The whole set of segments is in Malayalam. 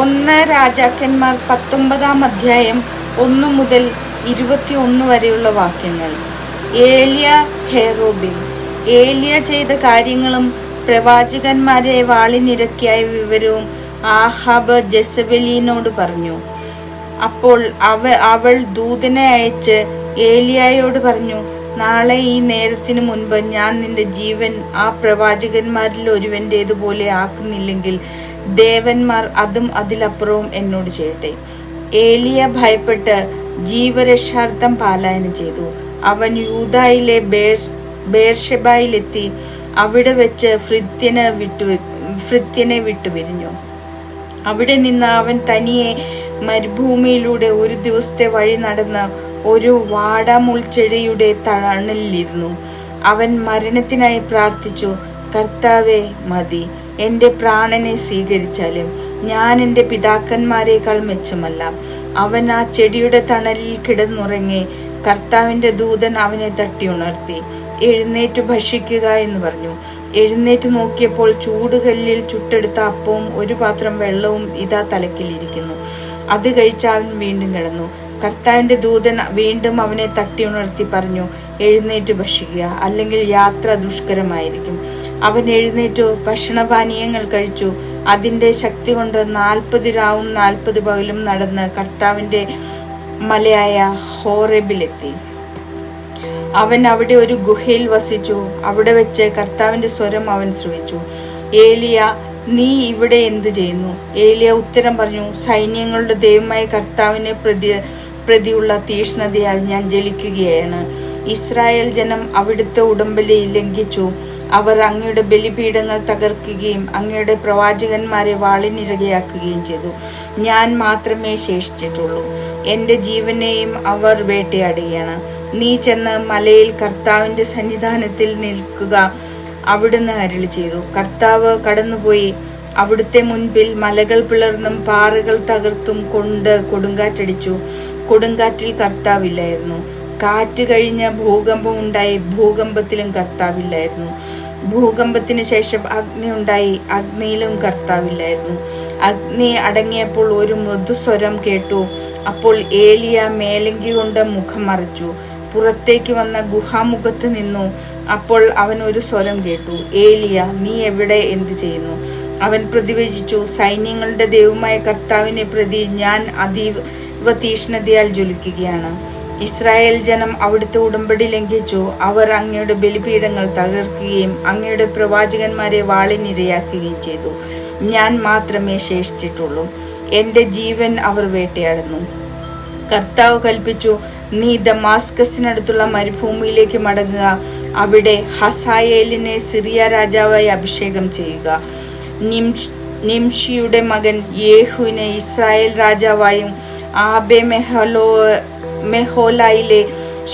ഒന്ന് രാജാക്കന്മാർ പത്തൊമ്പതാം അധ്യായം ഒന്ന് മുതൽ ഇരുപത്തി ഒന്ന് വരെയുള്ള വാക്യങ്ങൾ. ഏലിയ ഹെറോബിൻ. ഏലിയ ചെയ്ത കാര്യങ്ങളും പ്രവാചകന്മാരെ വാളിനിരക്കിയായ വിവരവും ആഹാബ് ജസബലീനോട് പറഞ്ഞു. അപ്പോൾ അവ അവൾ ദൂതനെ അയച്ച് ഏലിയായോട് പറഞ്ഞു നാളെ ഈ നേരത്തിന് മുൻപ് ഞാൻ നിന്റെ ജീവൻ ആ പ്രവാചകന്മാരിൽ ഒരുവന്റേതുപോലെ ആക്കുന്നില്ലെങ്കിൽ ദേവന്മാർ അതും അതിലപ്പുറവും എന്നോട് ചെയ്യട്ടെ. ഏലിയ ഭയപ്പെട്ട് ജീവരക്ഷാർത്ഥം പാലായനം ചെയ്തു. അവൻ യൂതായിലെ ബേർ ബേർഷബായിലെത്തി അവിടെ വെച്ച് ഫ്രിത്യന് വിട്ടു ഫ്രിത്യനെ വിട്ടുപിരിഞ്ഞു. അവിടെ നിന്ന് അവൻ തനിയെ മരുഭൂമിയിലൂടെ ഒരു ദിവസത്തെ വഴി നടന്ന് ഒരു വാടാമുൾച്ചെടിയുടെ തണലിലിരുന്നു. അവൻ മരണത്തിനായി പ്രാർത്ഥിച്ചു കർത്താവെ മതി. എന്റെ പ്രാണനെ സ്വീകരിച്ചാലും ഞാൻ എന്റെ പിതാക്കന്മാരെക്കാൾ മെച്ചമല്ല. അവൻ ആ ചെടിയുടെ തണലിൽ കിടന്നുറങ്ങി കർത്താവിന്റെ ദൂതൻ അവനെ തട്ടി ഉണർത്തി. എഴുന്നേറ്റ് ഭക്ഷിക്കുക എന്ന് പറഞ്ഞു. എഴുന്നേറ്റ് നോക്കിയപ്പോൾ ചൂടുകല്ലിൽ ചുട്ടെടുത്ത അപ്പവും ഒരു പാത്രം വെള്ളവും ഇതാ തലക്കിലിരിക്കുന്നു. അത് കഴിച്ച് അവൻ വീണ്ടും കിടന്നു. കർത്താവിന്റെ ദൂതൻ വീണ്ടും അവനെ തട്ടി ഉണർത്തി പറഞ്ഞു എഴുന്നേറ്റ് ഭക്ഷിക്കുക അല്ലെങ്കിൽ യാത്ര ദുഷ്കരമായിരിക്കും. അവൻ എഴുന്നേറ്റു ഭക്ഷണപാനീയങ്ങൾ കഴിച്ചു. അതിന്റെ ശക്തി കൊണ്ട് നാൽപ്പത് രാവും നാൽപ്പത് പകലും നടന്ന് കർത്താവിന്റെ മലയായ ഹോറബിലെത്തി. അവൻ അവിടെ ഒരു ഗുഹയിൽ വസിച്ചു. അവിടെ വെച്ച് കർത്താവിന്റെ സ്വരം അവൻ ശ്രമിച്ചു ഏലിയ നീ ഇവിടെ എന്തു ചെയ്യുന്നു? ഏലിയ ഉത്തരം പറഞ്ഞു സൈന്യങ്ങളുടെ ദൈവമായ കർത്താവിനെ പ്രതി പ്രതിയുള്ള തീഷ്ണതയാൽ ഞാൻ ജലിക്കുകയാണ്. ഇസ്രായേൽ ജനം അവിടുത്തെ ഉടമ്പലി ലംഘിച്ചു. അവർ അങ്ങയുടെ ബലിപീഠങ്ങൾ തകർക്കുകയും അങ്ങയുടെ പ്രവാചകന്മാരെ വാളിനിരകയാക്കുകയും ചെയ്തു. ഞാൻ മാത്രമേ ശേഷിച്ചിട്ടുള്ളൂ. എന്റെ ജീവനെയും അവർ വേട്ടയാടുകയാണ്. നീ ചെന്ന് മലയിൽ കർത്താവിന്റെ സന്നിധാനത്തിൽ നിൽക്കുക. അവിടുന്ന് അരുളി ചെയ്തു. കർത്താവ് കടന്നുപോയി. അവിടുത്തെ മുൻപിൽ മലകൾ പിളർന്നും പാറകൾ തകർത്തും കൊണ്ട് കൊടുങ്കാറ്റടിച്ചു. കൊടുങ്കാറ്റിൽ കർത്താവില്ലായിരുന്നു. കാറ്റ് കഴിഞ്ഞ ഭൂകമ്പം ഉണ്ടായി. ഭൂകമ്പത്തിലും കർത്താവില്ലായിരുന്നു. ഭൂകമ്പത്തിന് ശേഷം അഗ്നി ഉണ്ടായി. അഗ്നിയിലും കർത്താവില്ലായിരുന്നു. അഗ്നി അടങ്ങിയപ്പോൾ ഒരു മൃദുസ്വരം കേട്ടു. അപ്പോൾ ഏലിയ മേലങ്കി കൊണ്ട് മുഖം മറച്ചു. പുറത്തേക്ക് വന്ന ഗുഹാമുഖത്ത് നിന്നു. അപ്പോൾ അവൻ ഒരു സ്വരം കേട്ടു. ഏലിയ നീ എവിടെ എന്ത് ചെയ്യുന്നു? അവൻ പ്രതിവചിച്ചു. സൈന്യങ്ങളുടെ ദൈവമായ കർത്താവിനെ പ്രതി ഞാൻ അതീവ തീഷ്ണതയാൽ ജ്വലിക്കുകയാണ്. ഇസ്രായേൽ ജനം അവിടുത്തെ ഉടമ്പടി ലംഘിച്ചു. അവർ അങ്ങയുടെ ബലിപീഠങ്ങൾ തകർക്കുകയും അങ്ങയുടെ പ്രവാചകന്മാരെ വാളിനിരയാക്കുകയും ചെയ്തു. ഞാൻ മാത്രമേ ശേഷിച്ചിട്ടുള്ളൂ. എന്റെ ജീവൻ അവർ വേട്ടയാടുന്നു. കർത്താവ് കൽപ്പിച്ചു നീ ദമാസ്കസിനടുത്തുള്ള മരുഭൂമിയിലേക്ക് മടങ്ങുക. അവിടെ ഹസായേലിനെ സിറിയ രാജാവായി അഭിഷേകം ചെയ്യുക. നിംഷ് നിംഷിയുടെ മകൻ യേഹുവിനെ ഇസ്രായേൽ രാജാവായും ആബെ മെഹലോ മെഹോലായിലെ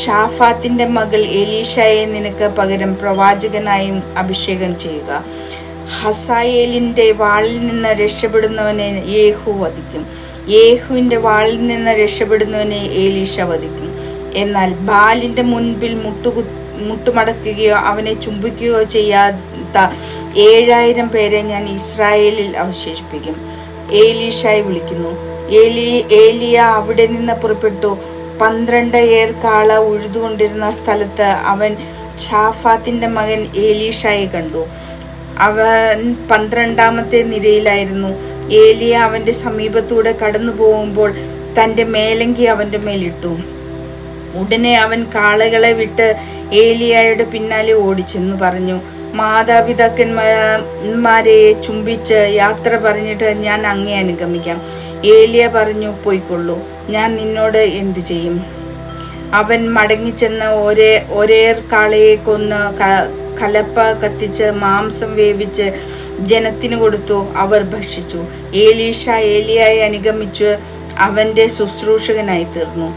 ഷാഫാത്തിന്റെ മകൾ എലീഷയെ നിനക്ക് പകരം പ്രവാചകനായും അഭിഷേകം ചെയ്യുക. ഹസായേലിന്റെ വാളിൽ നിന്ന് രക്ഷപ്പെടുന്നവനെ യേഹു വധിക്കും. യേഹുവിന്റെ വാളിൽ നിന്ന് രക്ഷപ്പെടുന്നവനെ ഏലീഷ വധിക്കും. എന്നാൽ ബാലിന്റെ മുൻപിൽ മുട്ടുകു മുട്ടുമടക്കുകയോ അവനെ ചുംബിക്കുകയോ ചെയ്യാത്ത ഏഴായിരം പേരെ ഞാൻ ഇസ്രായേലിൽ അവശേഷിപ്പിക്കും. ഏലീഷായി വിളിക്കുന്നു. ഏലി ഏലിയ അവിടെ നിന്ന് പുറപ്പെട്ടു. പന്ത്രണ്ട് ഏർ കാള ഉഴുതുകൊണ്ടിരുന്ന സ്ഥലത്ത് അവൻ ഷാഫാത്തിന്റെ മകൻ ഏലീഷായെ കണ്ടു. അവൻ പന്ത്രണ്ടാമത്തെ നിരയിലായിരുന്നു. ഏലിയ അവന്റെ സമീപത്തൂടെ കടന്നു പോകുമ്പോൾ തന്റെ മേലങ്കി അവന്റെ മേലിട്ടു. ഉടനെ അവൻ കാളകളെ വിട്ട് ഏലിയായുടെ പിന്നാലെ ഓടിച്ചെന്ന് പറഞ്ഞു. മാതാപിതാക്കന്മാരെ ചുംബിച്ച് യാത്ര പറഞ്ഞിട്ട് ഞാൻ അങ്ങേ അനുഗമിക്കാം. ഏലിയ പറഞ്ഞു പോയിക്കൊള്ളൂ. ഞാൻ നിന്നോട് എന്തു ചെയ്യും? അവൻ മടങ്ങിച്ചെന്ന് ഒരേ ഒരേർ കാളയെ കൊന്ന് കലപ്പ കത്തിച്ച് മാംസം വേവിച്ച് ജനത്തിന് കൊടുത്തു അവർ ഭക്ഷിച്ചു. ഏലീഷ ഏലിയായി അനുഗമിച്ച് അവന്റെ ശുശ്രൂഷകനായി തീർന്നു.